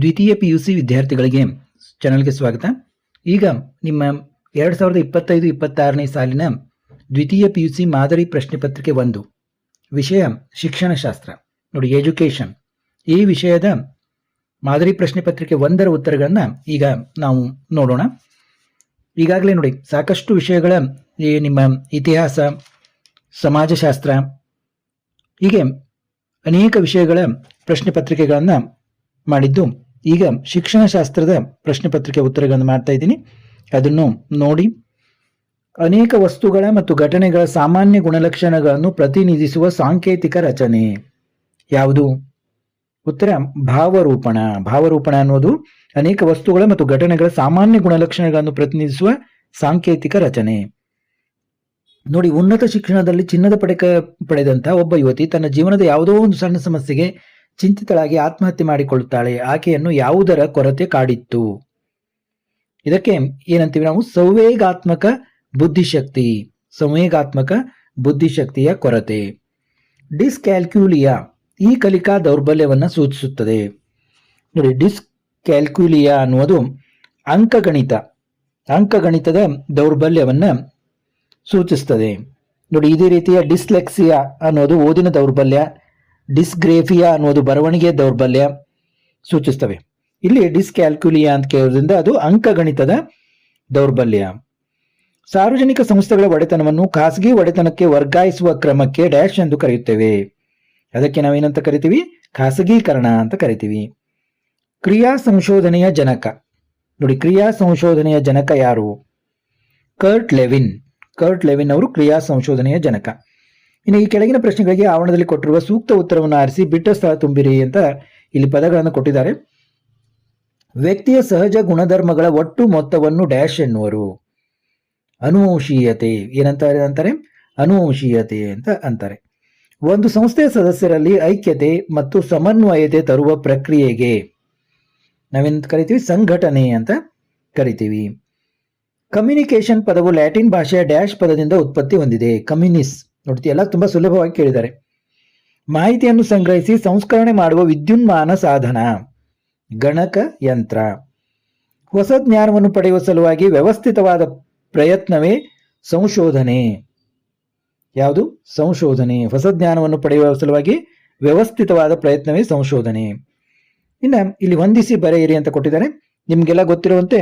ದ್ವಿತೀಯ P U C ವಿದ್ಯಾರ್ಥಿಗಳಿಗೆ ಚಾನಲ್ಗೆ ಸ್ವಾಗತ. ಈಗ ನಿಮ್ಮ ಎರಡು ಸಾವಿರದ ಇಪ್ಪತ್ತೈದು, ಇಪ್ಪತ್ತಾರನೇ ಸಾಲಿನ ದ್ವಿತೀಯ ಪಿ ಯು ಸಿ ಮಾದರಿ ಪ್ರಶ್ನೆ ಪತ್ರಿಕೆ ಒಂದು, ವಿಷಯ ಶಿಕ್ಷಣಶಾಸ್ತ್ರ. ನೋಡಿ ಎಜುಕೇಷನ್ ಈ ವಿಷಯದ ಮಾದರಿ ಪ್ರಶ್ನೆ ಪತ್ರಿಕೆ ಒಂದರ ಉತ್ತರಗಳನ್ನು ಈಗ ನಾವು ನೋಡೋಣ. ಈಗಾಗಲೇ ನೋಡಿ, ಸಾಕಷ್ಟು ವಿಷಯಗಳ ಈ ನಿಮ್ಮ ಇತಿಹಾಸ, ಸಮಾಜಶಾಸ್ತ್ರ, ಹೀಗೆ ಅನೇಕ ವಿಷಯಗಳ ಪ್ರಶ್ನೆ ಪತ್ರಿಕೆಗಳನ್ನು ಮಾಡಿದ್ದು. ಈಗ ಶಿಕ್ಷಣ ಶಾಸ್ತ್ರದ ಪ್ರಶ್ನೆ ಪತ್ರಿಕೆ ಉತ್ತರಗಳನ್ನು ಮಾಡ್ತಾ ಇದ್ದೀನಿ. ಅದನ್ನು ನೋಡಿ. ಅನೇಕ ವಸ್ತುಗಳ ಮತ್ತು ಘಟನೆಗಳ ಸಾಮಾನ್ಯ ಗುಣಲಕ್ಷಣಗಳನ್ನು ಪ್ರತಿನಿಧಿಸುವ ಸಾಂಕೇತಿಕ ರಚನೆ. ಯಾವುದು? ಉತ್ತರ, ಭಾವರೂಪಣ. ಭಾವರೂಪಣ ಅನ್ನೋದು ಅನೇಕ ವಸ್ತುಗಳ ಮತ್ತು ಘಟನೆಗಳ ಸಾಮಾನ್ಯ ಗುಣಲಕ್ಷಣಗಳನ್ನು ಪ್ರತಿನಿಧಿಸುವ ಸಾಂಕೇತಿಕ ರಚನೆ. ನೋಡಿ, ಉನ್ನತ ಶಿಕ್ಷಣದಲ್ಲಿ ಚಿನ್ನದ ಪಡೆಕ ಪಡೆದಂತಹ ಒಬ್ಬ ಯುವತಿ ತನ್ನ ಜೀವನದ ಯಾವುದೋ ಒಂದು ಸಣ್ಣ ಸಮಸ್ಯೆಗೆ ಚಿಂತಿತಳಾಗಿ ಆತ್ಮಹತ್ಯೆ ಮಾಡಿಕೊಳ್ಳುತ್ತಾಳೆ. ಆಕೆಯನ್ನು ಯಾವುದರ ಕೊರತೆ ಕಾಡಿತ್ತು? ಇದಕ್ಕೆ ಏನಂತೀವಿ ನಾವು? ಸಂವೇಗಾತ್ಮಕ ಬುದ್ಧಿಶಕ್ತಿ. ಸಂವೇಗಾತ್ಮಕ ಬುದ್ಧಿಶಕ್ತಿಯ ಕೊರತೆ. ಡಿಸ್ಕ್ಯಾಲ್ಕ್ಯೂಲಿಯಾ ಈ ಕಲಿಕಾ ದೌರ್ಬಲ್ಯವನ್ನು ಸೂಚಿಸುತ್ತದೆ. ನೋಡಿ, ಡಿಸ್ಕ್ಯಾಲ್ಕ್ಯೂಲಿಯಾ ಅನ್ನುವುದು ಅಂಕಗಣಿತ, ಅಂಕಗಣಿತದ ದೌರ್ಬಲ್ಯವನ್ನು ಸೂಚಿಸ್ತದೆ ನೋಡಿ, ಇದೇ ರೀತಿಯ ಡಿಸ್ಲೆಕ್ಸಿಯಾ ಅನ್ನೋದು ಓದಿನ ದೌರ್ಬಲ್ಯ. ಡಿಸ್ಗ್ರೇಫಿಯಾ ಅನ್ನೋದು ಬರವಣಿಗೆ ದೌರ್ಬಲ್ಯ ಸೂಚಿಸ್ತವೆ. ಇಲ್ಲಿ ಡಿಸ್ಕ್ಯಾಲ್ಕ್ಯುಲಿಯಾ ಅಂತ ಕೇಳೋದ್ರಿಂದ ಅದು ಅಂಕಗಣಿತದ ದೌರ್ಬಲ್ಯ. ಸಾರ್ವಜನಿಕ ಸಂಸ್ಥೆಗಳ ಒಡೆತನವನ್ನು ಖಾಸಗಿ ಒಡೆತನಕ್ಕೆ ವರ್ಗಾಯಿಸುವ ಕ್ರಮಕ್ಕೆ ಡ್ಯಾಶ್ ಎಂದು ಕರೆಯುತ್ತೇವೆ. ಅದಕ್ಕೆ ನಾವೇನಂತ ಕರಿತೀವಿ? ಖಾಸಗೀಕರಣ ಅಂತ ಕರಿತೀವಿ. ಕ್ರಿಯಾ ಸಂಶೋಧನೆಯ ಜನಕ. ನೋಡಿ, ಕ್ರಿಯಾ ಸಂಶೋಧನೆಯ ಜನಕ ಯಾರು? ಕರ್ಟ್ ಲೆವಿನ್. ಕರ್ಟ್ ಲೆವಿನ್ ಅವರು ಕ್ರಿಯಾ ಸಂಶೋಧನೆಯ ಜನಕ. ಇನ್ನು ಈ ಕೆಳಗಿನ ಪ್ರಶ್ನೆಗಳಿಗೆ ಆವರಣದಲ್ಲಿ ಕೊಟ್ಟಿರುವ ಸೂಕ್ತ ಉತ್ತರವನ್ನು ಆರಿಸಿ ಬಿಟ್ಟ ಸ್ಥಳ ತುಂಬಿರಿ ಅಂತ ಇಲ್ಲಿ ಪದಗಳನ್ನು ಕೊಟ್ಟಿದ್ದಾರೆ. ವ್ಯಕ್ತಿಯ ಸಹಜ ಗುಣಧರ್ಮಗಳ ಒಟ್ಟು ಮೊತ್ತವನ್ನು ಡ್ಯಾಶ್ ಎನ್ನುವರು. ಅನುವಂಶೀಯತೆ, ಏನಂತಾರೆ ಅಂತಾರೆ? ಅನುವಂಶೀಯತೆ ಅಂತ ಅಂತಾರೆ. ಒಂದು ಸಂಸ್ಥೆಯ ಸದಸ್ಯರಲ್ಲಿ ಐಕ್ಯತೆ ಮತ್ತು ಸಮನ್ವಯತೆ ತರುವ ಪ್ರಕ್ರಿಯೆಗೆ ನಾವೇನು ಕರಿತೀವಿ? ಸಂಘಟನೆ ಅಂತ ಕರಿತೀವಿ. ಕಮ್ಯುನಿಕೇಶನ್ ಪದವು ಲ್ಯಾಟಿನ್ ಭಾಷೆಯ ಡ್ಯಾಶ್ ಪದದಿಂದ ಉತ್ಪತ್ತಿ ಹೊಂದಿದೆ. ಕಮ್ಯುನಿಸ್ ನೋಡ್ತಿ ಎಲ್ಲ ತುಂಬಾ ಸುಲಭವಾಗಿ ಕೇಳಿದ್ದಾರೆ. ಮಾಹಿತಿಯನ್ನು ಸಂಗ್ರಹಿಸಿ ಸಂಸ್ಕರಣೆ ಮಾಡುವ ವಿದ್ಯುನ್ಮಾನ ಸಾಧನ, ಗಣಕ ಯಂತ್ರ. ಹೊಸ ಜ್ಞಾನವನ್ನು ಪಡೆಯುವ ಸಲುವಾಗಿ ವ್ಯವಸ್ಥಿತವಾದ ಪ್ರಯತ್ನವೇ ಸಂಶೋಧನೆ. ಯಾವುದು? ಸಂಶೋಧನೆ. ಹೊಸ ಜ್ಞಾನವನ್ನು ಪಡೆಯುವ ಸಲುವಾಗಿ ವ್ಯವಸ್ಥಿತವಾದ ಪ್ರಯತ್ನವೇ ಸಂಶೋಧನೆ. ಇನ್ನು ಇಲ್ಲಿ ಹೊಂದಿಸಿ ಬರೆಯಿರಿ ಅಂತ ಕೊಟ್ಟಿದ್ದಾರೆ. ನಿಮಗೆಲ್ಲ ಗೊತ್ತಿರುವಂತೆ,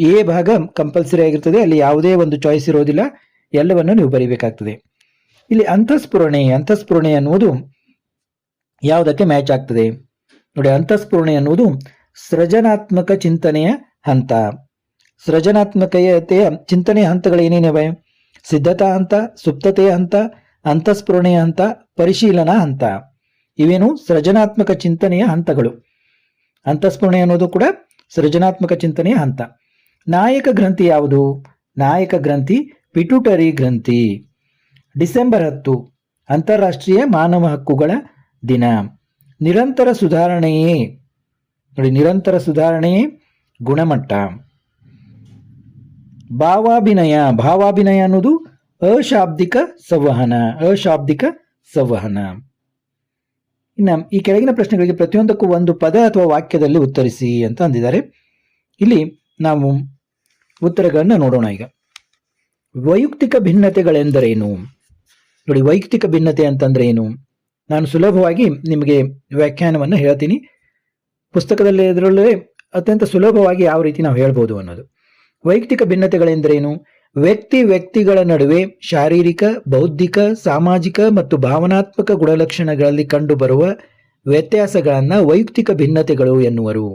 ಎ ಭಾಗ ಕಂಪಲ್ಸರಿ ಆಗಿರ್ತದೆ. ಅಲ್ಲಿ ಯಾವುದೇ ಒಂದು ಚಾಯ್ಸ್ ಇರೋದಿಲ್ಲ. ಎಲ್ಲವನ್ನು ನೀವು ಬರೀಬೇಕಾಗ್ತದೆ. ಇಲ್ಲಿ ಅಂತಃಸ್ಫುರಣೆ ಅಂತಃಸ್ಫುರಣೆ ಅನ್ನುವುದು ಯಾವುದಕ್ಕೆ ಮ್ಯಾಚ್ ಆಗ್ತದೆ? ನೋಡಿ, ಅಂತಃಸ್ಫುರಣೆ ಅನ್ನುವುದು ಸೃಜನಾತ್ಮಕ ಚಿಂತನೆಯ ಹಂತ. ಸೃಜನಾತ್ಮಕತೆಯ ಚಿಂತನೆಯ ಹಂತಗಳು ಏನೇನಿವೆ? ಸಿದ್ಧತಾ ಹಂತ, ಸುಪ್ತತೆಯ ಹಂತ ಅಂತಃಸ್ಫುರಣೆಯ ಹಂತ, ಪರಿಶೀಲನಾ ಹಂತ. ಇವೇನು ಸೃಜನಾತ್ಮಕ ಚಿಂತನೆಯ ಹಂತಗಳು. ಅಂತಃಸ್ಫುರಣೆ ಅನ್ನೋದು ಕೂಡ ಸೃಜನಾತ್ಮಕ ಚಿಂತನೆಯ ಹಂತ. ನಾಯಕ ಗ್ರಂಥಿ ಯಾವುದು? ನಾಯಕ ಗ್ರಂಥಿ ಪಿಟುಟರಿ ಗ್ರಂಥಿ. ಡಿಸೆಂಬರ್ ಹತ್ತು, ಅಂತಾರಾಷ್ಟ್ರೀಯ ಮಾನವ ಹಕ್ಕುಗಳ ದಿನ. ನಿರಂತರ ಸುಧಾರಣೆಯೇ, ನೋಡಿ ನಿರಂತರ ಸುಧಾರಣೆಯೇ ಗುಣಮಟ್ಟ. ಭಾವಾಭಿನಯ ಭಾವಾಭಿನಯ ಅನ್ನೋದು ಅಶಾಬ್ದಿಕ ಸಂವಹನ ಅಶಾಬ್ದಿಕ ಸಂವಹನ. ಇನ್ನು ಈ ಕೆಳಗಿನ ಪ್ರಶ್ನೆಗಳಿಗೆ ಪ್ರತಿಯೊಂದಕ್ಕೂ ಒಂದು ಪದ ಅಥವಾ ವಾಕ್ಯದಲ್ಲಿ ಉತ್ತರಿಸಿ ಅಂತ ಅಂದಿದ್ದಾರೆ. ಇಲ್ಲಿ ನಾವು ಉತ್ತರಗಳನ್ನು ನೋಡೋಣ ಈಗ. ವೈಯಕ್ತಿಕ ಭಿನ್ನತೆಗಳೆಂದರೇನು? ನೋಡಿ, ವೈಯಕ್ತಿಕ ಭಿನ್ನತೆ ಅಂತಂದ್ರೆ ಏನು? ನಾನು ಸುಲಭವಾಗಿ ನಿಮಗೆ ವ್ಯಾಖ್ಯಾನವನ್ನು ಹೇಳ್ತೀನಿ. ಪುಸ್ತಕದಲ್ಲಿ ಇದರಲ್ಲೇ ಅತ್ಯಂತ ಸುಲಭವಾಗಿ ಯಾವ ರೀತಿ ನಾವು ಹೇಳ್ಬೋದು ಅನ್ನೋದು. ವೈಯಕ್ತಿಕ ಭಿನ್ನತೆಗಳೆಂದರೇನು? ವ್ಯಕ್ತಿ ವ್ಯಕ್ತಿಗಳ ನಡುವೆ ಶಾರೀರಿಕ, ಬೌದ್ಧಿಕ, ಸಾಮಾಜಿಕ ಮತ್ತು ಭಾವನಾತ್ಮಕ ಗುಣಲಕ್ಷಣಗಳಲ್ಲಿ ಕಂಡುಬರುವ ವ್ಯತ್ಯಾಸಗಳನ್ನು ವೈಯಕ್ತಿಕ ಭಿನ್ನತೆಗಳು ಎನ್ನುವರು.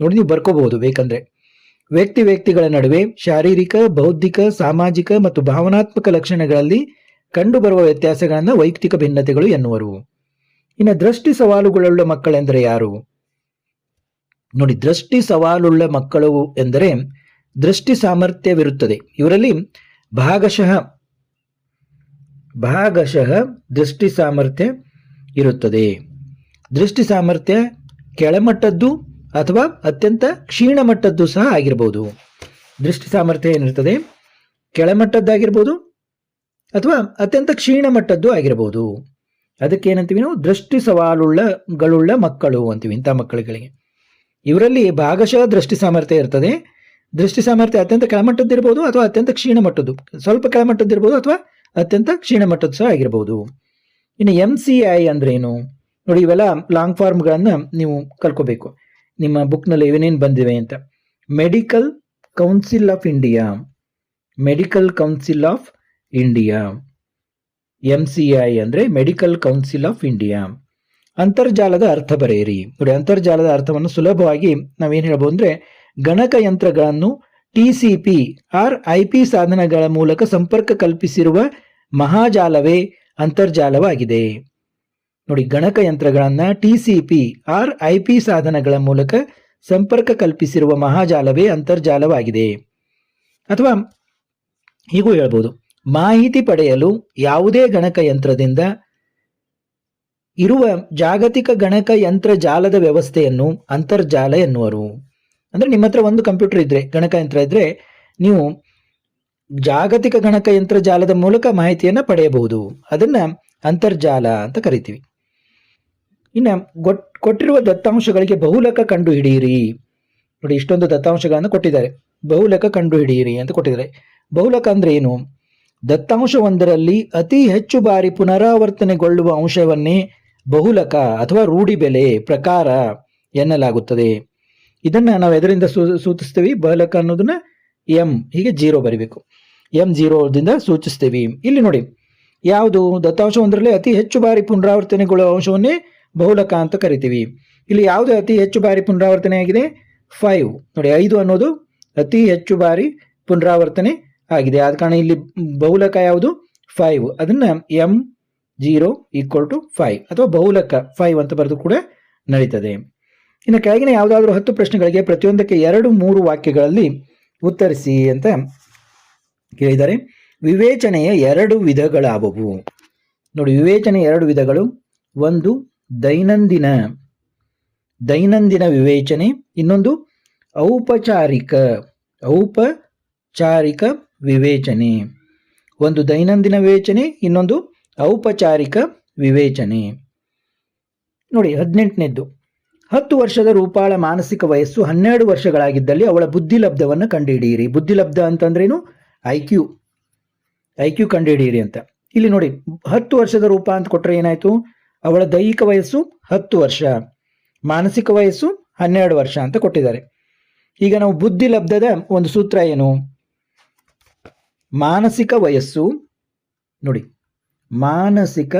ನೋಡಿ, ನೀವು ಬರ್ಕೋಬಹುದು. ಬೇಕಂದ್ರೆ ವ್ಯಕ್ತಿ ವ್ಯಕ್ತಿಗಳ ನಡುವೆ ಶಾರೀರಿಕ, ಬೌದ್ಧಿಕ, ಸಾಮಾಜಿಕ ಮತ್ತು ಭಾವನಾತ್ಮಕ ಲಕ್ಷಣಗಳಲ್ಲಿ ಕಂಡುಬರುವ ವ್ಯತ್ಯಾಸಗಳನ್ನು ವೈಯಕ್ತಿಕ ಭಿನ್ನತೆಗಳು ಎನ್ನುವರು. ಇನ್ನು ದೃಷ್ಟಿ ಸವಾಲುಗಳುಳ್ಳ ಮಕ್ಕಳೆಂದರೆ ಯಾರು? ನೋಡಿ, ದೃಷ್ಟಿ ಸವಾಲುಳ್ಳ ಮಕ್ಕಳು ಎಂದರೆ ದೃಷ್ಟಿ ಸಾಮರ್ಥ್ಯವಿರುತ್ತದೆ. ಇವರಲ್ಲಿ ಭಾಗಶಃ ಭಾಗಶಃ ದೃಷ್ಟಿ ಸಾಮರ್ಥ್ಯ ಇರುತ್ತದೆ. ದೃಷ್ಟಿ ಸಾಮರ್ಥ್ಯ ಕೆಳಮಟ್ಟದ್ದು ಅಥವಾ ಅತ್ಯಂತ ಕ್ಷೀಣ ಮಟ್ಟದ್ದು ಸಹ ಆಗಿರ್ಬೋದು. ದೃಷ್ಟಿ ಸಾಮರ್ಥ್ಯ ಏನಿರ್ತದೆ? ಕೆಳಮಟ್ಟದ್ದಾಗಿರ್ಬೋದು ಅಥವಾ ಅತ್ಯಂತ ಕ್ಷೀಣ ಮಟ್ಟದ್ದು ಆಗಿರಬಹುದು. ಅದಕ್ಕೆ ಏನಂತೀವಿ ನಾವು? ದೃಷ್ಟಿ ಸವಾಲುಳ್ಳಗಳುಳ್ಳ ಮಕ್ಕಳು ಅಂತೀವಿ ಇಂಥ ಮಕ್ಕಳುಗಳಿಗೆ. ಇವರಲ್ಲಿ ಭಾಗಶಃ ದೃಷ್ಟಿ ಸಾಮರ್ಥ್ಯ ಇರ್ತದೆ. ದೃಷ್ಟಿ ಸಾಮರ್ಥ್ಯ ಅತ್ಯಂತ ಕೆಳಮಟ್ಟದ್ದಿರ್ಬೋದು ಅಥವಾ ಅತ್ಯಂತ ಕ್ಷೀಣ ಮಟ್ಟದ್ದು. ಸ್ವಲ್ಪ ಕೆಳಮಟ್ಟದ್ದಿರ್ಬೋದು ಅಥವಾ ಅತ್ಯಂತ ಕ್ಷೀಣ ಮಟ್ಟದ್ದು ಸಹ ಆಗಿರ್ಬೋದು ಇನ್ನು ಎಂ ಸಿ ಐ ಅಂದ್ರೆ ಏನು ನೋಡಿ, ಇವೆಲ್ಲ ಲಾಂಗ್ ಫಾರ್ಮ್ಗಳನ್ನು ನೀವು ಕಲ್ಕೋಬೇಕು ನಿಮ್ಮ ಬುಕ್ನಲ್ಲಿ ಏನೇನು ಬಂದಿವೆ ಅಂತ. Medical council of India. Medical council of India M C I ಅಂದರೆ ಮೆಡಿಕಲ್ ಕೌನ್ಸಿಲ್ ಆಫ್ ಇಂಡಿಯಾ ಅಂತರ್ಜಾಲದ ಅರ್ಥ ಬರೆಯಿರಿ. ನೋಡಿ, ಅಂತರ್ಜಾಲದ ಅರ್ಥವನ್ನು ಸುಲಭವಾಗಿ ನಾವೇನು ಹೇಳ್ಬೋದು ಅಂದರೆ ಗಣಕಯಂತ್ರಗಳನ್ನು T C P R I P ಸಾಧನಗಳ ಮೂಲಕ ಸಂಪರ್ಕ ಕಲ್ಪಿಸಿರುವ ಮಹಾಜಾಲವೇ ಅಂತರ್ಜಾಲವಾಗಿದೆ. ನೋಡಿ ಗಣಕಯಂತ್ರಗಳನ್ನು T C P R I P ಸಾಧನಗಳ ಮೂಲಕ ಸಂಪರ್ಕ ಕಲ್ಪಿಸಿರುವ ಮಹಾಜಾಲವೇ ಅಂತರ್ಜಾಲವಾಗಿದೆ. ಅಥವಾ ಹೀಗೂ ಹೇಳ್ಬೋದು. ಮಾಹಿತಿ ಪಡೆಯಲು ಯಾವುದೇ ಗಣಕಯಂತ್ರದಿಂದ ಇರುವ ಜಾಗತಿಕ ಗಣಕಯಂತ್ರ ಜಾಲದ ವ್ಯವಸ್ಥೆಯನ್ನು ಅಂತರ್ಜಾಲ ಎನ್ನುವರು. ಅಂದ್ರೆ ನಿಮ್ಮ ಹತ್ರ ಒಂದು ಕಂಪ್ಯೂಟರ್ ಇದ್ರೆ ಗಣಕಯಂತ್ರ ಇದ್ರೆ ನೀವು ಜಾಗತಿಕ ಗಣಕಯಂತ್ರ ಜಾಲದ ಮೂಲಕ ಮಾಹಿತಿಯನ್ನು ಪಡೆಯಬಹುದು. ಅದನ್ನ ಅಂತರ್ಜಾಲ ಅಂತ ಕರಿತೀವಿ. ಇನ್ನು ಗೊಟ್ ಕೊಟ್ಟಿರುವ ದತ್ತಾಂಶಗಳಿಗೆ ಬಹುಲಕ ಕಂಡು ಹಿಡಿಯಿರಿ ನೋಡಿ, ಇಷ್ಟೊಂದು ದತ್ತಾಂಶಗಳನ್ನು ಕೊಟ್ಟಿದ್ದಾರೆ. ಬಹುಲಕ ಕಂಡು ಹಿಡಿಯಿರಿ ಅಂತ ಕೊಟ್ಟಿದ್ದಾರೆ. ಬಹುಲಕ ಅಂದ್ರೆ ಏನು? ದತ್ತಾಂಶವೊಂದರಲ್ಲಿ ಅತಿ ಹೆಚ್ಚು ಬಾರಿ ಪುನರಾವರ್ತನೆಗೊಳ್ಳುವ ಅಂಶವನ್ನೇ ಬಹುಲಕ ಅಥವಾ ರೂಢಿ ಬೆಲೆ ಪ್ರಕಾರ ಎನ್ನಲಾಗುತ್ತದೆ. ಇದನ್ನು ನಾವು ಎದರಿಂದ ಸೂ, ಸೂಚಿಸ್ತೀವಿ? ಬಹುಲಕ ಅನ್ನೋದನ್ನ ಎಂ ಹೀಗೆ ಜೀರೋ ಬರಿಬೇಕು. ಎಂ ಜೀರೋದಿಂದ ಸೂಚಿಸ್ತೀವಿ. ಇಲ್ಲಿ ನೋಡಿ, ಯಾವುದು? ದತ್ತಾಂಶ ಒಂದರಲ್ಲಿ ಅತಿ ಹೆಚ್ಚು ಬಾರಿ ಪುನರಾವರ್ತನೆಗೊಳ್ಳುವ ಅಂಶವನ್ನೇ ಬಹುಲಕ ಅಂತ ಕರಿತೀವಿ. ಇಲ್ಲಿ ಯಾವುದು ಅತಿ ಹೆಚ್ಚು ಬಾರಿ ಪುನರಾವರ್ತನೆ ಆಗಿದೆ ಫೈವ್. ನೋಡಿ, ಐದು ಅನ್ನೋದು ಅತಿ ಹೆಚ್ಚು ಬಾರಿ ಪುನರಾವರ್ತನೆ ಆಗಿದೆ. ಆದ ಕಾರಣ ಇಲ್ಲಿ ಬಹುಲಕ ಯಾವುದು? ಫೈವ್ ಅದನ್ನ M zero equal to five ಅಥವಾ ಬಹುಲಕ ಫೈವ್ ಅಂತ ಬರೆದು ಕೂಡ ನಡೀತದೆ. ಇನ್ನು ಕೆಳಗಿನ ಯಾವುದಾದ್ರೂ ಹತ್ತು ಪ್ರಶ್ನೆಗಳಿಗೆ ಪ್ರತಿಯೊಂದಕ್ಕೆ ಎರಡು, ಮೂರು ವಾಕ್ಯಗಳಲ್ಲಿ ಉತ್ತರಿಸಿ ಅಂತ ಕೇಳಿದ್ದಾರೆ. ವಿವೇಚನೆಯ ಎರಡು ವಿಧಗಳಾವವು. ನೋಡಿ ವಿವೇಚನೆ ಎರಡು ವಿಧಗಳು. ಒಂದು, ದೈನಂದಿನ ದೈನಂದಿನ ವಿವೇಚನೆ. ಇನ್ನೊಂದು, ಔಪಚಾರಿಕ ಔಪಚಾರಿಕ ವಿವೇಚನೆ. ಒಂದು ದೈನಂದಿನ ವಿವೇಚನೆ, ಇನ್ನೊಂದು ಔಪಚಾರಿಕ ವಿವೇಚನೆ. ನೋಡಿ, ಹದಿನೆಂಟನೇದ್ದು. ಹತ್ತು ವರ್ಷದ ರೂಪಾಳ ಮಾನಸಿಕ ವಯಸ್ಸು ಹನ್ನೆರಡು ವರ್ಷಗಳಾಗಿದ್ದಲ್ಲಿ ಅವಳ ಬುದ್ಧಿಲಬ್ಧವನ್ನು ಕಂಡುಹಿಡಿಯಿರಿ. ಬುದ್ಧಿಲಬ್ಧ ಅಂತಂದ್ರೇನು? ಐ ಕ್ಯೂ ಐ ಕ್ಯೂ ಕಂಡುಹಿಡಿಯಿರಿ ಅಂತ. ಇಲ್ಲಿ ನೋಡಿ, ಹತ್ತು ವರ್ಷದ ರೂಪ ಅಂತ ಕೊಟ್ಟರೆ ಏನಾಯ್ತು? ಅವಳ ದೈಹಿಕ ವಯಸ್ಸು ಹತ್ತು ವರ್ಷ. ಮಾನಸಿಕ ವಯಸ್ಸು ಹನ್ನೆರಡು ವರ್ಷ ಅಂತ ಕೊಟ್ಟಿದ್ದಾರೆ. ಈಗ ನಾವು ಬುದ್ಧಿ ಲಬ್ಧದ ಒಂದು ಸೂತ್ರ ಏನು? ಮಾನಸಿಕ ವಯಸ್ಸು, ನೋಡಿ, ಮಾನಸಿಕ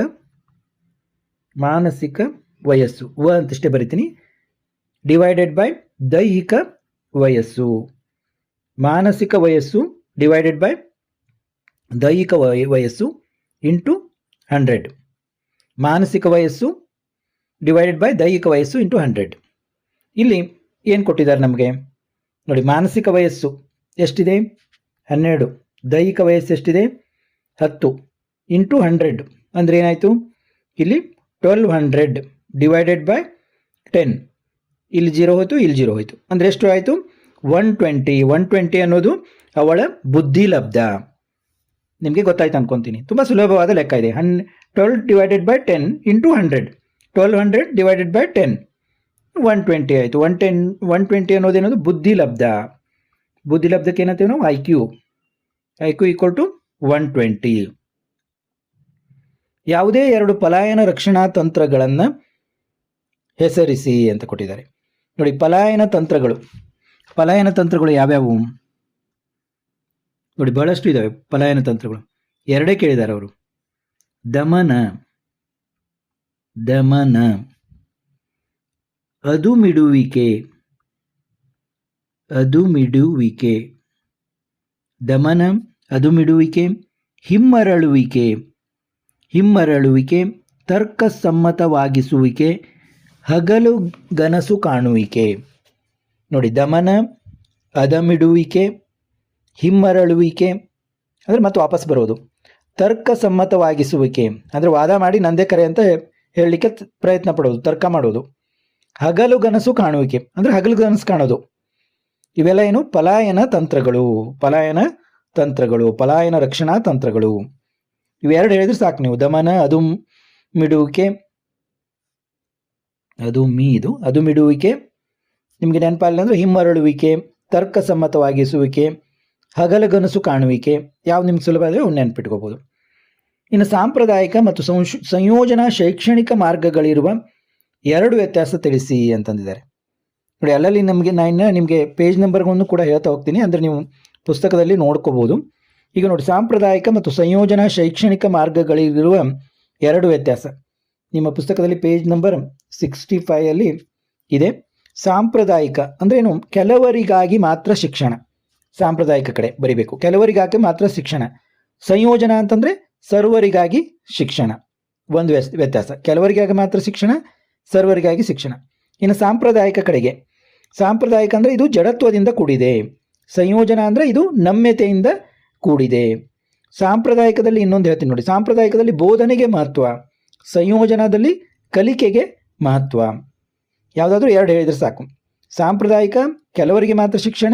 ಮಾನಸಿಕ ವಯಸ್ಸು, ವ ಅಂತಷ್ಟೇ ಬರಿತೀನಿ. ಡಿವೈಡೆಡ್ ಬೈ ದೈಹಿಕ ವಯಸ್ಸು. ಮಾನಸಿಕ ವಯಸ್ಸು ಡಿವೈಡೆಡ್ ಬೈ ದೈಹಿಕ ವಯ- ವಯಸ್ಸು ಇಂಟು ಹಂಡ್ರೆಡ್ ಮಾನಸಿಕ ವಯಸ್ಸು ಡಿವೈಡೆಡ್ ಬೈ ದೈಹಿಕ ವಯಸ್ಸು ಇಂಟು ಹಂಡ್ರೆಡ್ ಇಲ್ಲಿ ಏನು ಕೊಟ್ಟಿದ್ದಾರೆ ನಮಗೆ? ನೋಡಿ, ಮಾನಸಿಕ ವಯಸ್ಸು ಎಷ್ಟಿದೆ? ಹನ್ನೆರಡು. ದೈಹಿಕ ವಯಸ್ಸು ಎಷ್ಟಿದೆ? ಹತ್ತು. Into hundred. ಅಂದರೆ ಏನಾಯಿತು? ಇಲ್ಲಿ twelve hundred divided by ten. ಇಲ್ಲಿ ಜೀರೋ ಹೋಯಿತು, ಇಲ್ಲಿ ಜೀರೋ ಹೋಯಿತು. ಅಂದರೆ ಎಷ್ಟು ಆಯಿತು? One twenty. ಒನ್ ಟ್ವೆಂಟಿ ಅನ್ನೋದು ಅವಳ ಬುದ್ಧಿ ಲಬ್ಧ. ನಿಮಗೆ ಗೊತ್ತಾಯ್ತು ಅನ್ಕೊಂತೀನಿ. ತುಂಬ ಸುಲಭವಾದ ಲೆಕ್ಕ ಇದೆ. ಹನ್ twelve divided by ten into hundred. Twelve hundred divided by ten. One twenty ಆಯಿತು. ಒನ್ ಟೆನ್, ಒನ್ ಟ್ವೆಂಟಿ ಅನ್ನೋದೇನದು ಬುದ್ಧಿ ಲಬ್ಧ. ಬುದ್ಧಿ ಲಬ್ಧಕ್ಕೆ ನಾವು I Q. I Q equal to one twenty ಯಾವುದೇ ಎರಡು ಪಲಾಯನ ರಕ್ಷಣಾ ತಂತ್ರಗಳನ್ನು ಹೆಸರಿಸಿ ಅಂತ ಕೊಟ್ಟಿದ್ದಾರೆ. ನೋಡಿ, ಪಲಾಯನ ತಂತ್ರಗಳು. ಪಲಾಯನ ತಂತ್ರಗಳು ಯಾವ್ಯಾವು? ನೋಡಿ, ಬಹಳಷ್ಟು ಇದ್ದಾವೆ ಪಲಾಯನ ತಂತ್ರಗಳು. ಎರಡೇ ಕೇಳಿದ್ದಾರೆ ಅವರು. ದಮನ. ದಮನ. ಅದುಮಿಡುವಿಕೆ. ಅದುಮಿಡುವಿಕೆ. ದಮನ, ಅದುಮಿಡುವಿಕೆ, ಹಿಮ್ಮರಳುವಿಕೆ ಹಿಮ್ಮರಳುವಿಕೆ, ತರ್ಕಸಮ್ಮತವಾಗಿಸುವಿಕೆ, ಹಗಲು ಗನಸು ಕಾಣುವಿಕೆ. ನೋಡಿ, ದಮನ, ಅದಮಿಡುವಿಕೆ, ಹಿಮ್ಮರಳುವಿಕೆ, ಅಂದರೆ ಮತ್ತೆ ವಾಪಸ್ ಬರೋದು. ತರ್ಕಸಮ್ಮತವಾಗಿಸುವಿಕೆ, ಅಂದರೆ ವಾದ ಮಾಡಿ ನಂದೇ ಕರೆ ಅಂತ ಹೇಳಲಿಕ್ಕೆ ಪ್ರಯತ್ನ ಪಡೋದು, ತರ್ಕ ಮಾಡೋದು. ಹಗಲು ಗನಸು ಕಾಣುವಿಕೆ, ಅಂದರೆ ಹಗಲು ಗನಸು ಕಾಣೋದು. ಇವೆಲ್ಲ ಏನು ಪಲಾಯನ ತಂತ್ರಗಳು ಪಲಾಯನ ತಂತ್ರಗಳು, ಪಲಾಯನ ರಕ್ಷಣಾ ತಂತ್ರಗಳು. ಇವೆರಡು ಹೇಳಿದ್ರೆ ಸಾಕು ನೀವು. ದಮನ, ಅದು ಮಿಡುವಿಕೆ, ಅದು ಮೀ ಇದು. ಅದು ಮಿಡುವಿಕೆ, ನಿಮಗೆ ನೆನಪಾಗಲಿಲ್ಲ ಅಂದರೆ ಹಿಮ್ಮರಳುವಿಕೆ, ತರ್ಕಸಮ್ಮತವಾಗಿಸುವಿಕೆ, ಹಗಲಗನಸು ಕಾಣುವಿಕೆ ಯಾವ ನಿಮ್ಗೆ ಸುಲಭ ಆದರೆ ಅವ್ನು ನೆನ್ಪಿಟ್ಕೋಬೋದು. ಇನ್ನು ಸಾಂಪ್ರದಾಯಿಕ ಮತ್ತು ಸಂಶ್, ಸಂಯೋಜನಾ ಶೈಕ್ಷಣಿಕ ಮಾರ್ಗಗಳಿರುವ ಎರಡು ವ್ಯತ್ಯಾಸ ತಿಳಿಸಿ ಅಂತಂದಿದ್ದಾರೆ. ನೋಡಿ, ಅಲ್ಲಲ್ಲಿ ನಮಗೆ ನಾನು ನಿಮಗೆ ಪೇಜ್ ನಂಬರ್ಗಳನ್ನು ಕೂಡ ಹೇಳ್ತಾ ಹೋಗ್ತೀನಿ. ಅಂದರೆ ನೀವು ಪುಸ್ತಕದಲ್ಲಿ ನೋಡ್ಕೋಬೋದು. ಈಗ ನೋಡಿ, ಸಾಂಪ್ರದಾಯಿಕ ಮತ್ತು ಸಂಯೋಜನಾ ಶೈಕ್ಷಣಿಕ ಮಾರ್ಗಗಳಿರುವ ಎರಡು ವ್ಯತ್ಯಾಸ. ನಿಮ್ಮ ಪುಸ್ತಕದಲ್ಲಿ ಪೇಜ್ ನಂಬರ್ ಸಿಕ್ಸ್ಟಿ ಫೈವಲ್ಲಿ ಇದೆ. ಸಾಂಪ್ರದಾಯಿಕ ಅಂದರೆ ಏನು? ಕೆಲವರಿಗಾಗಿ ಮಾತ್ರ ಶಿಕ್ಷಣ. ಸಾಂಪ್ರದಾಯಿಕ ಕಡೆ ಬರಿಬೇಕು. ಕೆಲವರಿಗಾಗಿ ಮಾತ್ರ ಶಿಕ್ಷಣ. ಸಂಯೋಜನಾ ಅಂತಂದರೆ ಸರ್ವರಿಗಾಗಿ ಶಿಕ್ಷಣ. ಒಂದು ವ್ಯತ್ಯಾಸ. ಕೆಲವರಿಗಾಗಿ ಮಾತ್ರ ಶಿಕ್ಷಣ, ಸರ್ವರಿಗಾಗಿ ಶಿಕ್ಷಣ. ಇನ್ನು ಸಾಂಪ್ರದಾಯಿಕ ಕಡೆಗೆ. ಸಾಂಪ್ರದಾಯಿಕ ಅಂದರೆ ಇದು ಜಡತ್ವದಿಂದ ಕೂಡಿದೆ. ಸಂಯೋಜನ ಅಂದರೆ ಇದು ನಮ್ಯತೆಯಿಂದ ಕೂಡಿದೆ. ಸಾಂಪ್ರದಾಯಿಕದಲ್ಲಿ ಇನ್ನೊಂದು ಹೇಳ್ತೀನಿ ನೋಡಿ. ಸಾಂಪ್ರದಾಯಿಕದಲ್ಲಿ ಬೋಧನೆಗೆ ಮಹತ್ವ, ಸಂಯೋಜನದಲ್ಲಿ ಕಲಿಕೆಗೆ ಮಹತ್ವ. ಯಾವುದಾದ್ರೂ ಎರಡು ಹೇಳಿದರೆ ಸಾಕು. ಸಾಂಪ್ರದಾಯಿಕ, ಕೆಲವರಿಗೆ ಮಾತ್ರ ಶಿಕ್ಷಣ,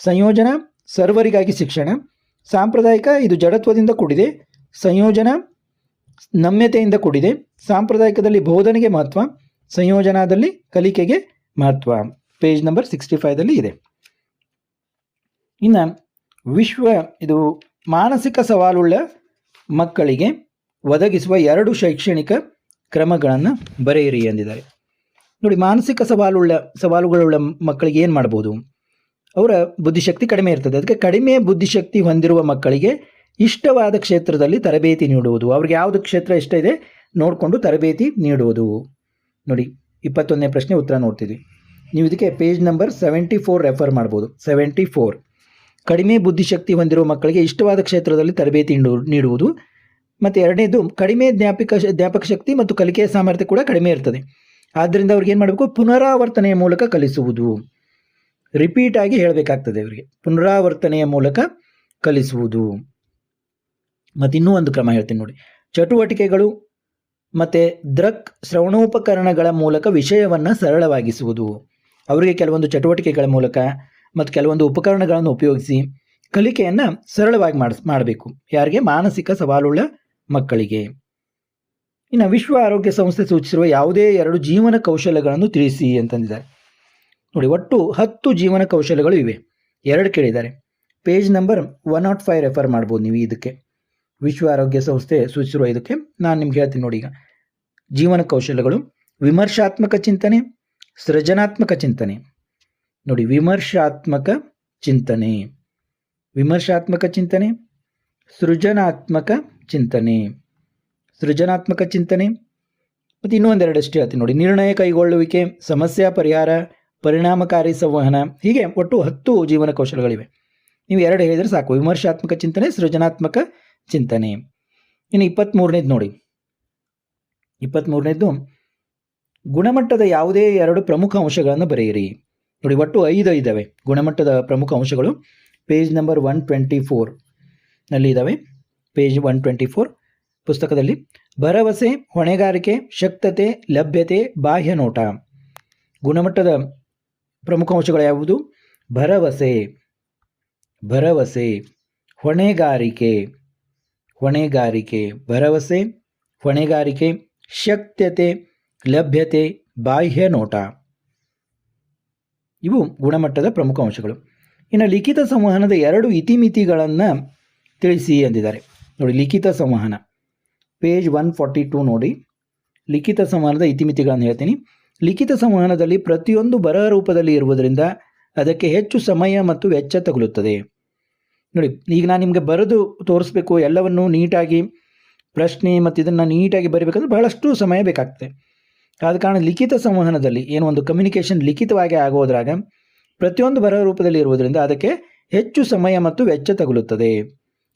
ಸಂಯೋಜನ, ಸರ್ವರಿಗಾಗಿ ಶಿಕ್ಷಣ. ಸಾಂಪ್ರದಾಯಿಕ ಇದು ಜಡತ್ವದಿಂದ ಕೂಡಿದೆ, ಸಂಯೋಜನ, ನಮ್ಯತೆಯಿಂದ ಕೂಡಿದೆ. ಸಾಂಪ್ರದಾಯಿಕದಲ್ಲಿ ಬೋಧನೆಗೆ ಮಹತ್ವ ಸಂಯೋಜನಾದಲ್ಲಿ ಕಲಿಕೆಗೆ ಮಹತ್ವ. ಪೇಜ್ ನಂಬರ್ ಸಿಕ್ಸ್ಟಿ ಫೈವ್ದಲ್ಲಿ ಇದೆ. ಇನ್ನು ವಿಶ್ವ ಇದು ಮಾನಸಿಕ ಸವಾಲುಳ್ಳ ಮಕ್ಕಳಿಗೆ ಒದಗಿಸುವ ಎರಡು ಶೈಕ್ಷಣಿಕ ಕ್ರಮಗಳನ್ನು ಬರೆಯಿರಿ ಎಂದಿದ್ದಾರೆ. ನೋಡಿ, ಮಾನಸಿಕ ಸವಾಲುಳ್ಳ, ಸವಾಲುಗಳುಳ್ಳ ಮಕ್ಕಳಿಗೆ ಏನು ಮಾಡ್ಬೋದು? ಅವರ ಬುದ್ಧಿಶಕ್ತಿ ಕಡಿಮೆ ಇರ್ತದೆ. ಅದಕ್ಕೆ ಕಡಿಮೆ ಬುದ್ಧಿಶಕ್ತಿ ಹೊಂದಿರುವ ಮಕ್ಕಳಿಗೆ ಇಷ್ಟವಾದ ಕ್ಷೇತ್ರದಲ್ಲಿ ತರಬೇತಿ ನೀಡುವುದು. ಅವ್ರಿಗೆ ಯಾವುದು ಕ್ಷೇತ್ರ ಇಷ್ಟ ಇದೆ ನೋಡಿಕೊಂಡು ತರಬೇತಿ ನೀಡುವುದು. ನೋಡಿ, ಇಪ್ಪತ್ತೊಂದನೇ ಪ್ರಶ್ನೆ ಉತ್ತರ ನೋಡ್ತೀವಿ ನೀವು ಇದಕ್ಕೆ page number seventy four refer ಮಾಡ್ಬೋದು. ಸೆವೆಂಟಿ ಫೋರ್ ಕಡಿಮೆ ಬುದ್ಧಿಶಕ್ತಿ ಹೊಂದಿರುವ ಮಕ್ಕಳಿಗೆ ಇಷ್ಟವಾದ ಕ್ಷೇತ್ರದಲ್ಲಿ ತರಬೇತಿ ನೀಡು- ನೀಡುವುದು. ಮತ್ತು ಎರಡನೇದು, ಕಡಿಮೆ ಜ್ಞಾಪಿಕ ಜ್ಞಾಪಕ ಶಕ್ತಿ ಮತ್ತು ಕಲಿಕೆಯ ಸಾಮರ್ಥ್ಯ ಕೂಡ ಕಡಿಮೆ ಇರ್ತದೆ. ಆದ್ದರಿಂದ ಅವ್ರಿಗೆ ಏನು ಮಾಡಬೇಕು? ಪುನರಾವರ್ತನೆಯ ಮೂಲಕ ಕಲಿಸುವುದು. ರಿಪೀಟ್ ಆಗಿ ಹೇಳಬೇಕಾಗ್ತದೆ ಅವರಿಗೆ. ಪುನರಾವರ್ತನೆಯ ಮೂಲಕ ಕಲಿಸುವುದು. ಮತ್ತು ಇನ್ನೂ ಒಂದು ಕ್ರಮ ಹೇಳ್ತೀನಿ ನೋಡಿ. ಚಟುವಟಿಕೆಗಳು ಮತ್ತು ದ್ರಕ್ ಶ್ರವಣೋಪಕರಣಗಳ ಮೂಲಕ ವಿಷಯವನ್ನು ಸರಳವಾಗಿಸುವುದು. ಅವರಿಗೆ ಕೆಲವೊಂದು ಚಟುವಟಿಕೆಗಳ ಮೂಲಕ ಮತ್ತು ಕೆಲವೊಂದು ಉಪಕರಣಗಳನ್ನು ಉಪಯೋಗಿಸಿ ಕಲಿಕೆಯನ್ನು ಸರಳವಾಗಿ ಮಾಡಿಸ್, ಮಾಡಬೇಕು. ಯಾರಿಗೆ ಮಾನಸಿಕ ಸವಾಲುಳ್ಳ ಮಕ್ಕಳಿಗೆ. ಇನ್ನು ವಿಶ್ವ ಆರೋಗ್ಯ ಸಂಸ್ಥೆ ಸೂಚಿಸಿರುವ ಯಾವುದೇ ಎರಡು ಜೀವನ ಕೌಶಲ್ಯಗಳನ್ನು ತಿಳಿಸಿ ಅಂತಂದಿದ್ದಾರೆ. ನೋಡಿ, ಒಟ್ಟು ಹತ್ತು ಜೀವನ ಕೌಶಲ್ಯಗಳು ಇವೆ. ಎರಡು ಕೇಳಿದ್ದಾರೆ. Page number one nought five refer ಮಾಡ್ಬೋದು ನೀವು ಇದಕ್ಕೆ. ವಿಶ್ವ ಆರೋಗ್ಯ ಸಂಸ್ಥೆ ಸೂಚಿಸಿರುವ ಇದಕ್ಕೆ ನಾನು ನಿಮ್ಗೆ ಹೇಳ್ತೀನಿ ನೋಡಿ ಈಗ. ಜೀವನ ಕೌಶಲ್ಯಗಳು ವಿಮರ್ಶಾತ್ಮಕ ಚಿಂತನೆ, ಸೃಜನಾತ್ಮಕ ಚಿಂತನೆ. ನೋಡಿ, ವಿಮರ್ಶಾತ್ಮಕ ಚಿಂತನೆ. ವಿಮರ್ಶಾತ್ಮಕ ಚಿಂತನೆ, ಸೃಜನಾತ್ಮಕ ಚಿಂತನೆ. ಸೃಜನಾತ್ಮಕ ಚಿಂತನೆ. ಮತ್ತು ಇನ್ನೂ ಒಂದೆರಡಷ್ಟು ಹೇಳ್ತೀನಿ ನೋಡಿ, ನಿರ್ಣಯ ಕೈಗೊಳ್ಳುವಿಕೆ, ಸಮಸ್ಯೆ ಪರಿಹಾರ, ಪರಿಣಾಮಕಾರಿ ಸಂವಹನ, ಹೀಗೆ ಒಟ್ಟು ಹತ್ತು ಜೀವನ ಕೌಶಲಗಳಿವೆ ನೀವು ಎರಡು ಹೇಳಿದರೆ ಸಾಕು. ವಿಮರ್ಶಾತ್ಮಕ ಚಿಂತನೆ, ಸೃಜನಾತ್ಮಕ ಚಿಂತನೆ. ಇನ್ನು ಇಪ್ಪತ್ತ್ಮೂರನೇದು ನೋಡಿ. ಇಪ್ಪತ್ತ್ಮೂರನೇದು ಗುಣಮಟ್ಟದ ಯಾವುದೇ ಎರಡು ಪ್ರಮುಖ ಅಂಶಗಳನ್ನು ಬರೆಯಿರಿ. ನೋಡಿ, ಒಟ್ಟು ಐದು ಇದ್ದಾವೆ. ಗುಣಮಟ್ಟದ ಪ್ರಮುಖ ಅಂಶಗಳು ಪೇಜ್ ನಂಬರ್ ಒನ್ ಟ್ವೆಂಟಿ ಫೋರ್ನಲ್ಲಿ ಇದ್ದಾವೆ. ಪೇಜ್ ಒನ್ ಟ್ವೆಂಟಿ ಫೋರ್ ಪುಸ್ತಕದಲ್ಲಿ ಭರವಸೆ, ಹೊಣೆಗಾರಿಕೆ, ಶಕ್ತತೆ, ಲಭ್ಯತೆ, ಬಾಹ್ಯ ನೋಟ. ಗುಣಮಟ್ಟದ ಪ್ರಮುಖ ಅಂಶಗಳು ಯಾವುದು? ಭರವಸೆ. ಭರವಸೆ, ಹೊಣೆಗಾರಿಕೆ. ಹೊಣೆಗಾರಿಕೆ, ಭರವಸೆ, ಹೊಣೆಗಾರಿಕೆ ಶಕ್ತತೆ ಲಭ್ಯತೆ, ಬಾಹ್ಯ ನೋಟ. ಇವು ಗುಣಮಟ್ಟದ ಪ್ರಮುಖ ಅಂಶಗಳು. ಇನ್ನು ಲಿಖಿತ ಸಂವಹನದ ಎರಡು ಇತಿಮಿತಿಗಳನ್ನು ತಿಳಿಸಿ ಎಂದಿದ್ದಾರೆ ನೋಡಿ, ಲಿಖಿತ ಸಂವಹನ. ಪೇಜ್ ಒನ್ ಫಾರ್ಟಿ ಟೂ ನೋಡಿ. ಲಿಖಿತ ಸಂವಹನದ ಇತಿಮಿತಿಗಳನ್ನು ಹೇಳ್ತೀನಿ. ಲಿಖಿತ ಸಂವಹನದಲ್ಲಿ ಪ್ರತಿಯೊಂದು ಬರಹ ರೂಪದಲ್ಲಿ ಇರುವುದರಿಂದ ಅದಕ್ಕೆ ಹೆಚ್ಚು ಸಮಯ ಮತ್ತು ವೆಚ್ಚ ತಗುಲುತ್ತದೆ. ನೋಡಿ, ಈಗ ನಾನು ನಿಮಗೆ ಬರೆದು ತೋರಿಸ್ಬೇಕು, ಎಲ್ಲವನ್ನು ನೀಟಾಗಿ ಪ್ರಶ್ನೆ ಮತ್ತು ಇದನ್ನು ನೀಟಾಗಿ ಬರೀಬೇಕಂದ್ರೆ ಬಹಳಷ್ಟು ಸಮಯ ಬೇಕಾಗ್ತದೆ. ಆದ ಕಾರಣ ಲಿಖಿತ ಸಂವಹನದಲ್ಲಿ ಏನು ಒಂದು ಕಮ್ಯುನಿಕೇಷನ್ ಲಿಖಿತವಾಗಿ ಆಗೋದ್ರಾಗ ಪ್ರತಿಯೊಂದು ಬರಹ ರೂಪದಲ್ಲಿ ಇರುವುದರಿಂದ ಅದಕ್ಕೆ ಹೆಚ್ಚು ಸಮಯ ಮತ್ತು ವೆಚ್ಚ ತಗುಲುತ್ತದೆ.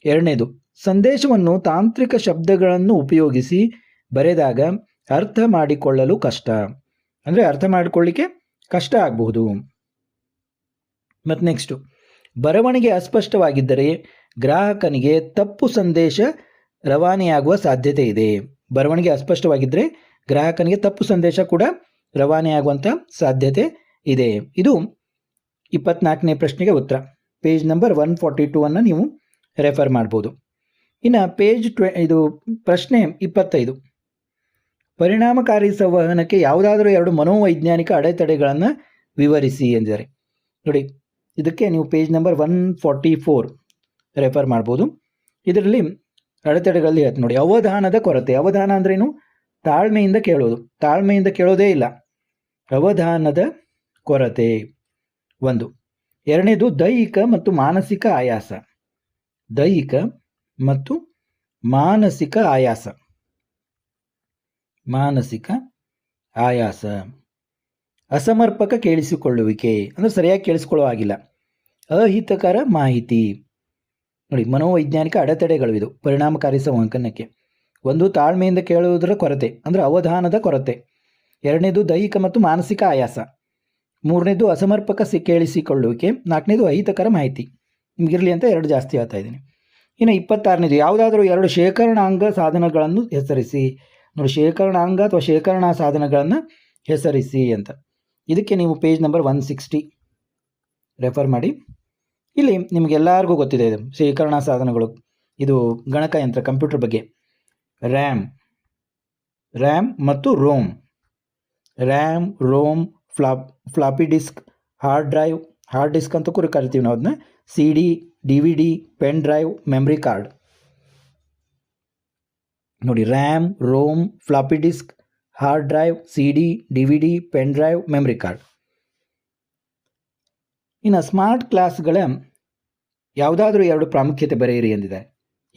ಎರಡನೇದು, ಸಂದೇಶವನ್ನು ತಾಂತ್ರಿಕ ಶಬ್ದಗಳನ್ನು ಉಪಯೋಗಿಸಿ ಬರೆದಾಗ ಅರ್ಥ ಮಾಡಿಕೊಳ್ಳಲು ಕಷ್ಟ. ಅಂದರೆ ಅರ್ಥ ಮಾಡಿಕೊಳ್ಳಿಕ್ಕೆ ಕಷ್ಟ ಆಗಬಹುದು. ಮತ್ತು ನೆಕ್ಸ್ಟು ಬರವಣಿಗೆ ಅಸ್ಪಷ್ಟವಾಗಿದ್ದರೆ ಗ್ರಾಹಕನಿಗೆ ತಪ್ಪು ಸಂದೇಶ ರವಾನೆಯಾಗುವ ಸಾಧ್ಯತೆ ಇದೆ. ಬರವಣಿಗೆ ಅಸ್ಪಷ್ಟವಾಗಿದ್ದರೆ ಗ್ರಾಹಕನಿಗೆ ತಪ್ಪು ಸಂದೇಶ ಕೂಡ ರವಾನೆಯಾಗುವಂಥ ಸಾಧ್ಯತೆ ಇದೆ. ಇದು ಇಪ್ಪತ್ನಾಲ್ಕನೇ ಪ್ರಶ್ನೆಗೆ ಉತ್ತರ. Page number one forty two ಅನ್ನು ನೀವು ರೆಫರ್ ಮಾಡ್ಬೋದು. ಇನ್ನು ಪೇಜ್ ಟ್ವೆ, ಇದು ಪ್ರಶ್ನೆ ಇಪ್ಪತ್ತೈದು. ಪರಿಣಾಮಕಾರಿ ಸಂವಹನಕ್ಕೆ ಯಾವುದಾದರೂ ಎರಡು ಮನೋವೈಜ್ಞಾನಿಕ ಅಡೆತಡೆಗಳನ್ನು ವಿವರಿಸಿ ಎಂದಿದ್ದಾರೆ ನೋಡಿ ಇದಕ್ಕೆ ನೀವು page number one forty four refer ಮಾಡ್ಬೋದು. ಇದರಲ್ಲಿ ಅಡೆತಡೆಗಳಲ್ಲಿ ಹೇಳ್ತೀನಿ ನೋಡಿ, ಅವಧಾನದ ಕೊರತೆ. ಅವಧಾನ ಅಂದ್ರೇನು ತಾಳ್ಮೆಯಿಂದ ಕೇಳೋದು. ತಾಳ್ಮೆಯಿಂದ ಕೇಳೋದೇ ಇಲ್ಲ. ಅವಧಾನದ ಕೊರತೆ. ಒಂದು. ಎರಡನೇದು, ದೈಹಿಕ ಮತ್ತು ಮಾನಸಿಕ ಆಯಾಸ. ದೈಹಿಕ ಮತ್ತು ಮಾನಸಿಕ ಆಯಾಸ. ಮಾನಸಿಕ ಆಯಾಸ. ಅಸಮರ್ಪಕ ಕೇಳಿಸಿಕೊಳ್ಳುವಿಕೆ. ಅಂದರೆ ಸರಿಯಾಗಿ ಕೇಳಿಸ್ಕೊಳ್ಳೋ ಆಗಿಲ್ಲ ಅಹಿತಕರ ಮಾಹಿತಿ. ನೋಡಿ, ಮನೋವೈಜ್ಞಾನಿಕ ಅಡೆತಡೆಗಳು ಇದು, ಪರಿಣಾಮಕಾರಿ ಸಂವಹನಕ್ಕೆ ಒಂದು, ತಾಳ್ಮೆಯಿಂದ ಕೇಳುವುದರ ಕೊರತೆ, ಅಂದರೆ ಅವಧಾನದ ಕೊರತೆ. ಎರಡನೇದು, ದೈಹಿಕ ಮತ್ತು ಮಾನಸಿಕ ಆಯಾಸ. ಮೂರನೇದು, ಅಸಮರ್ಪಕ ಸಿ, ಕೇಳಿಸಿಕೊಳ್ಳುವಿಕೆ. ನಾಲ್ಕನೇದು, ಅಹಿತಕರ ಮಾಹಿತಿ. ನಿಮಗಿರಲಿ ಅಂತ ಎರಡು ಜಾಸ್ತಿ ಹೇಳ್ತಾ ಇದ್ದೀನಿ. ಇನ್ನು ಇಪ್ಪತ್ತಾರನೇದು, ಯಾವುದಾದ್ರೂ ಎರಡು ಶೇಖರಣಾಂಗ ಸಾಧನಗಳನ್ನು ಹೆಸರಿಸಿ. ನೋಡಿ, ಶೇಖರಣಾಂಗ ಅಥವಾ ಶೇಖರಣಾ ಸಾಧನಗಳನ್ನು ಹೆಸರಿಸಿ ಅಂತ. ಇದಕ್ಕೆ ನೀವು page number one sixty refer ಮಾಡಿ. ಇಲ್ಲಿ ನಿಮಗೆಲ್ಲರಿಗೂ ಗೊತ್ತಿದೆ ಇದು. ಶೇಖರಣಾ ಸಾಧನಗಳು. ಇದು ಗಣಕಯಂತ್ರ ಕಂಪ್ಯೂಟರ್ ಬಗ್ಗೆ. ರ್ಯಾಮ್ ರ್ಯಾಮ್ ಮತ್ತು ROM RAM ROM flop floppy disk hard drive hard disk ಅಂತ ಕೂಡ ಕರಿತೀವಿ ನಾವು ಅದನ್ನ C D D V D pen drive memory card ನೋಡಿ RAM ROM floppy disk hard drive, C D D V D, pen drive, memory card. ಇನ್ನು smart ಕ್ಲಾಸ್ಗಳ ಯಾವುದಾದ್ರೂ ಎರಡು ಪ್ರಾಮುಖ್ಯತೆ ಬರೆಯಿರಿ ಎಂದಿದೆ.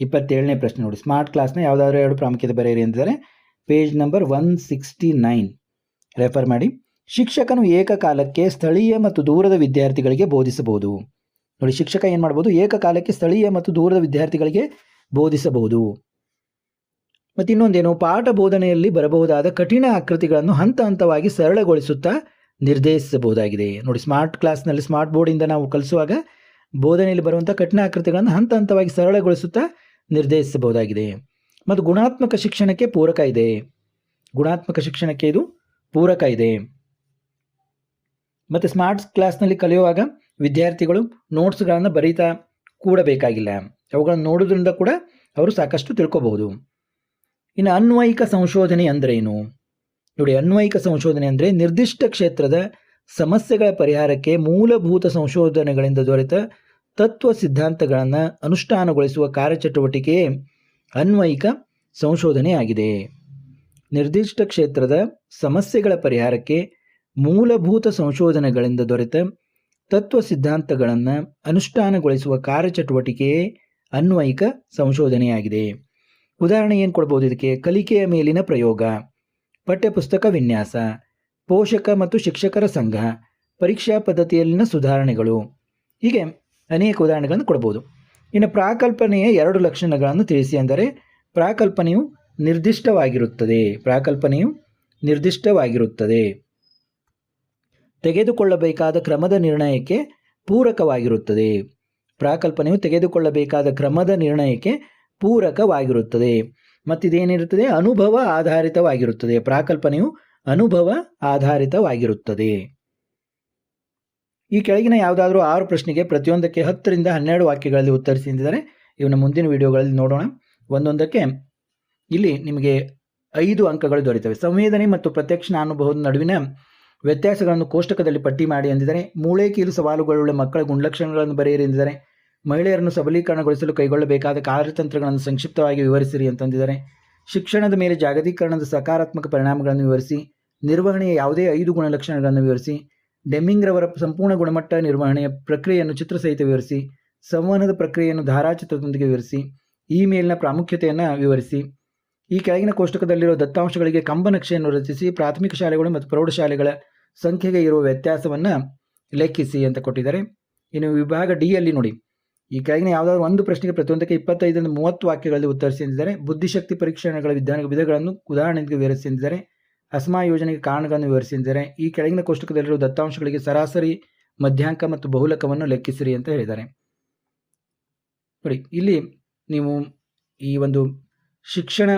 ಇಪ್ಪತ್ತೇಳನೇ ಪ್ರಶ್ನೆ ನೋಡಿ. ಸ್ಮಾರ್ಟ್ ಕ್ಲಾಸ್ನ ಯಾವುದಾದ್ರೂ ಎರಡು ಪ್ರಾಮುಖ್ಯತೆ ಬರೆಯಿರಿ ಎಂದಿದ್ದಾರೆ. Page number one sixty nine. Refer ಮಾಡಿ. ಶಿಕ್ಷಕನು ಏಕಕಾಲಕ್ಕೆ ಸ್ಥಳೀಯ ಮತ್ತು ದೂರದ ವಿದ್ಯಾರ್ಥಿಗಳಿಗೆ ಬೋಧಿಸಬಹುದು. ನೋಡಿ, ಶಿಕ್ಷಕ ಏನು ಮಾಡ್ಬೋದು ಏಕಕಾಲಕ್ಕೆ ಸ್ಥಳೀಯ ಮತ್ತು ದೂರದ ವಿದ್ಯಾರ್ಥಿಗಳಿಗೆ ಬೋಧಿಸಬಹುದು. ಮತ್ತು ಇನ್ನೊಂದೇನು, ಪಾಠ ಬೋಧನೆಯಲ್ಲಿ ಬರಬಹುದಾದ ಕಠಿಣ ಆಕೃತಿಗಳನ್ನು ಹಂತ ಹಂತವಾಗಿ ಸರಳಗೊಳಿಸುತ್ತಾ ನಿರ್ದೇಶಿಸಬಹುದಾಗಿದೆ. ನೋಡಿ ಸ್ಮಾರ್ಟ್ ಕ್ಲಾಸ್ನಲ್ಲಿ ಸ್ಮಾರ್ಟ್ ಬೋರ್ಡಿಂದ ನಾವು ಕಲಿಸುವಾಗ ಬೋಧನೆಯಲ್ಲಿ ಬರುವಂಥ ಕಠಿಣ ಆಕೃತಿಗಳನ್ನು ಹಂತ ಹಂತವಾಗಿ ಸರಳಗೊಳಿಸುತ್ತಾ ನಿರ್ದೇಶಿಸಬಹುದಾಗಿದೆ. ಮತ್ತು ಗುಣಾತ್ಮಕ ಶಿಕ್ಷಣಕ್ಕೆ ಪೂರಕ ಇದೆ. ಗುಣಾತ್ಮಕ ಶಿಕ್ಷಣಕ್ಕೆ ಇದು ಪೂರಕ ಇದೆ. ಮತ್ತು ಸ್ಮಾರ್ಟ್ ಕ್ಲಾಸ್ನಲ್ಲಿ ಕಲಿಯುವಾಗ ವಿದ್ಯಾರ್ಥಿಗಳು ನೋಟ್ಸ್ಗಳನ್ನು ಬರೀತಾ ಕೂಡಬೇಕಾಗಿಲ್ಲ. ಅವುಗಳನ್ನು ನೋಡೋದ್ರಿಂದ ಕೂಡ ಅವರು ಸಾಕಷ್ಟು ತಿಳ್ಕೊಬಹುದು. ಇನ್ನು ಅನ್ವಯಿಕ ಸಂಶೋಧನೆ ಅಂದ್ರೇನು? ನೋಡಿ, ಅನ್ವಯಿಕ ಸಂಶೋಧನೆ ಅಂದರೆ ನಿರ್ದಿಷ್ಟ ಕ್ಷೇತ್ರದ ಸಮಸ್ಯೆಗಳ ಪರಿಹಾರಕ್ಕೆ ಮೂಲಭೂತ ಸಂಶೋಧನೆಗಳಿಂದ ದೊರೆತ ತತ್ವ ಸಿದ್ಧಾಂತಗಳನ್ನು ಅನುಷ್ಠಾನಗೊಳಿಸುವ ಕಾರ್ಯಚಟುವಟಿಕೆಯೇ ಅನ್ವಯಿಕ ಸಂಶೋಧನೆಯಾಗಿದೆ ನಿರ್ದಿಷ್ಟ ಕ್ಷೇತ್ರದ ಸಮಸ್ಯೆಗಳ ಪರಿಹಾರಕ್ಕೆ ಮೂಲಭೂತ ಸಂಶೋಧನೆಗಳಿಂದ ದೊರೆತ ತತ್ವ ಸಿದ್ಧಾಂತಗಳನ್ನು ಅನುಷ್ಠಾನಗೊಳಿಸುವ ಕಾರ್ಯಚಟುವಟಿಕೆಯೇ ಅನ್ವಯಿಕ ಸಂಶೋಧನೆಯಾಗಿದೆ. ಉದಾಹರಣೆ ಏನು ಕೊಡ್ಬೋದು ಇದಕ್ಕೆ? ಕಲಿಕೆಯ ಮೇಲಿನ ಪ್ರಯೋಗ, ಪಠ್ಯಪುಸ್ತಕ ವಿನ್ಯಾಸ, ಪೋಷಕ ಮತ್ತು ಶಿಕ್ಷಕರ ಸಂಘ, ಪರೀಕ್ಷಾ ಪದ್ಧತಿಯಲ್ಲಿನ ಸುಧಾರಣೆಗಳು. ಹೀಗೆ ಅನೇಕ ಉದಾಹರಣೆಗಳನ್ನು ಕೊಡ್ಬೋದು. ಇನ್ನು ಪ್ರಾಕಲ್ಪನೆಯ ಎರಡು ಲಕ್ಷಣಗಳನ್ನು ತಿಳಿಸಿ ಅಂದರೆ ಪ್ರಾಕಲ್ಪನೆಯು ನಿರ್ದಿಷ್ಟವಾಗಿರುತ್ತದೆ. ಪ್ರಾಕಲ್ಪನೆಯು ನಿರ್ದಿಷ್ಟವಾಗಿರುತ್ತದೆ. ತೆಗೆದುಕೊಳ್ಳಬೇಕಾದ ಕ್ರಮದ ನಿರ್ಣಯಕ್ಕೆ ಪೂರಕವಾಗಿರುತ್ತದೆ. ಪ್ರಾಕಲ್ಪನೆಯು ತೆಗೆದುಕೊಳ್ಳಬೇಕಾದ ಕ್ರಮದ ನಿರ್ಣಯಕ್ಕೆ ಪೂರಕವಾಗಿರುತ್ತದೆ. ಮತ್ತಿದೇನಿರುತ್ತದೆ? ಅನುಭವ ಆಧಾರಿತವಾಗಿರುತ್ತದೆ. ಪ್ರಾಕಲ್ಪನೆಯು ಅನುಭವ ಆಧಾರಿತವಾಗಿರುತ್ತದೆ. ಈ ಕೆಳಗಿನ ಯಾವುದಾದ್ರೂ ಆರು ಪ್ರಶ್ನೆಗೆ ಪ್ರತಿಯೊಂದಕ್ಕೆ ಹತ್ತರಿಂದ ಹನ್ನೆರಡು ವಾಕ್ಯಗಳಲ್ಲಿ ಉತ್ತರಿಸಿದ್ದಾರೆ ಇವನ್ನ ಮುಂದಿನ ವಿಡಿಯೋಗಳಲ್ಲಿ ನೋಡೋಣ. ಒಂದೊಂದಕ್ಕೆ ಇಲ್ಲಿ ನಿಮಗೆ ಐದು ಅಂಕಗಳು ದೊರೆತವೆ ಸಂವೇದನೆ ಮತ್ತು ಪ್ರತ್ಯಕ್ಷ ಅನುಭವದ ನಡುವಿನ ವ್ಯತ್ಯಾಸಗಳನ್ನು ಕೋಷ್ಟಕದಲ್ಲಿ ಪಟ್ಟಿ ಮಾಡಿ ಎಂದಿದ್ದಾರೆ. ಮೂಳೆ, ಕೀಲು, ಸವಾಲುಗಳುಳ್ಳ ಮಕ್ಕಳ ಗುಣಲಕ್ಷಣಗಳನ್ನು ಬರೆಯಿರಿ ಎಂದಿದ್ದಾರೆ. ಮಹಿಳೆಯರನ್ನು ಸಬಲೀಕರಣಗೊಳಿಸಲು ಕೈಗೊಳ್ಳಬೇಕಾದ ಕಾರ್ಯತಂತ್ರಗಳನ್ನು ಸಂಕ್ಷಿಪ್ತವಾಗಿ ವಿವರಿಸಿರಿ ಅಂತಂದಿದ್ದಾರೆ ಶಿಕ್ಷಣದ ಮೇಲೆ ಜಾಗತೀಕರಣದ ಸಕಾರಾತ್ಮಕ ಪರಿಣಾಮಗಳನ್ನು ವಿವರಿಸಿ, ನಿರ್ವಹಣೆಯ ಯಾವುದೇ ಐದು ಗುಣಲಕ್ಷಣಗಳನ್ನು ವಿವರಿಸಿ, ಡೆಮ್ಮಿಂಗ್ರವರ ಸಂಪೂರ್ಣ ಗುಣಮಟ್ಟ ನಿರ್ವಹಣೆಯ ಪ್ರಕ್ರಿಯೆಯನ್ನು ಚಿತ್ರಸಹಿತ ವಿವರಿಸಿ, ಸಂವಹನದ ಪ್ರಕ್ರಿಯೆಯನ್ನು ಧಾರಾಚಿತ್ರದೊಂದಿಗೆ ವಿವರಿಸಿ, ಇಮೇಲ್ನ ಪ್ರಾಮುಖ್ಯತೆಯನ್ನು ವಿವರಿಸಿ, ಈ ಕೆಳಗಿನ ಕೋಷ್ಟಕದಲ್ಲಿರುವ ದತ್ತಾಂಶಗಳಿಗೆ ಕಂಬ ನಕ್ಷೆಯನ್ನು ರಚಿಸಿ, ಪ್ರಾಥಮಿಕ ಶಾಲೆಗಳು ಮತ್ತು ಪ್ರೌಢಶಾಲೆಗಳ ಸಂಖ್ಯೆಗೆ ಇರುವ ವ್ಯತ್ಯಾಸವನ್ನು ಲೆಕ್ಕಿಸಿ ಅಂತ ಕೊಟ್ಟಿದ್ದಾರೆ. ಇನ್ನು ವಿಭಾಗ ಡಿ ಅಲ್ಲಿ ನೋಡಿ. ಈ ಕೆಳಗಿನ ಯಾವುದಾದ್ರು ಒಂದು ಪ್ರಶ್ನೆಗೆ ಪ್ರತಿಯೊಂದಕ್ಕೆ ಇಪ್ಪತ್ತೈದರಿಂದ ಮೂವತ್ತು ವಾಕ್ಯಗಳಲ್ಲಿ ಉತ್ತರಿಸಿ ಎಂದಿದ್ದಾರೆ. ಬುದ್ಧಿಶಕ್ತಿ ಪರೀಕ್ಷಣೆಗಳ ವಿಧಾನ ವಿಧಗಳನ್ನು ಉದಾಹರಣೆಗೆ ವಿವರಿಸಿ ಎಂದಿದ್ದಾರೆ. ಅಸ್ಮಾ ಯೋಜನೆಗೆ ಕಾರಣಗಳನ್ನು ವಿವರಿಸಿ ಎಂದಿದ್ದಾರೆ. ಈ ಕೆಳಗಿನ ಕೋಷ್ಟಕದಲ್ಲಿರುವ ದತ್ತಾಂಶಗಳಿಗೆ ಸರಾಸರಿ, ಮಧ್ಯಾಂಕ ಮತ್ತು ಬಹುಲಕವನ್ನು ಲೆಕ್ಕಿಸಿರಿ ಅಂತ ಹೇಳಿದ್ದಾರೆ. ನೋಡಿ, ಇಲ್ಲಿ ನೀವು ಈ ಒಂದು ಶಿಕ್ಷಣ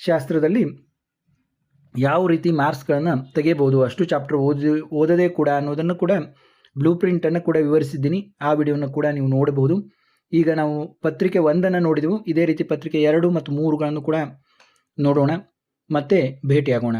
ಶಾಸ್ತ್ರದಲ್ಲಿ ಯಾವ ರೀತಿ ಮಾರ್ಕ್ಸ್ಗಳನ್ನು ತೆಗೆಯಬಹುದು, ಅಷ್ಟು ಚಾಪ್ಟರ್ ಓದಿ, ಓದದೇ ಕೂಡ ಅನ್ನೋದನ್ನು ಕೂಡ ಬ್ಲೂ ಪ್ರಿಂಟನ್ನು ಕೂಡ ವಿವರಿಸಿದ್ದೀನಿ. ಆ ವಿಡಿಯೋನ ಕೂಡ ನೀವು ನೋಡಬಹುದು. ಈಗ ನಾವು ಪತ್ರಿಕೆ ಒಂದನ್ನು ನೋಡಿದೆವು. ಇದೇ ರೀತಿ ಪತ್ರಿಕೆ ಎರಡು ಮತ್ತು ಮೂರುಗಳನ್ನು ಕೂಡ ನೋಡೋಣ. ಮತ್ತೆ ಭೇಟಿಯಾಗೋಣ.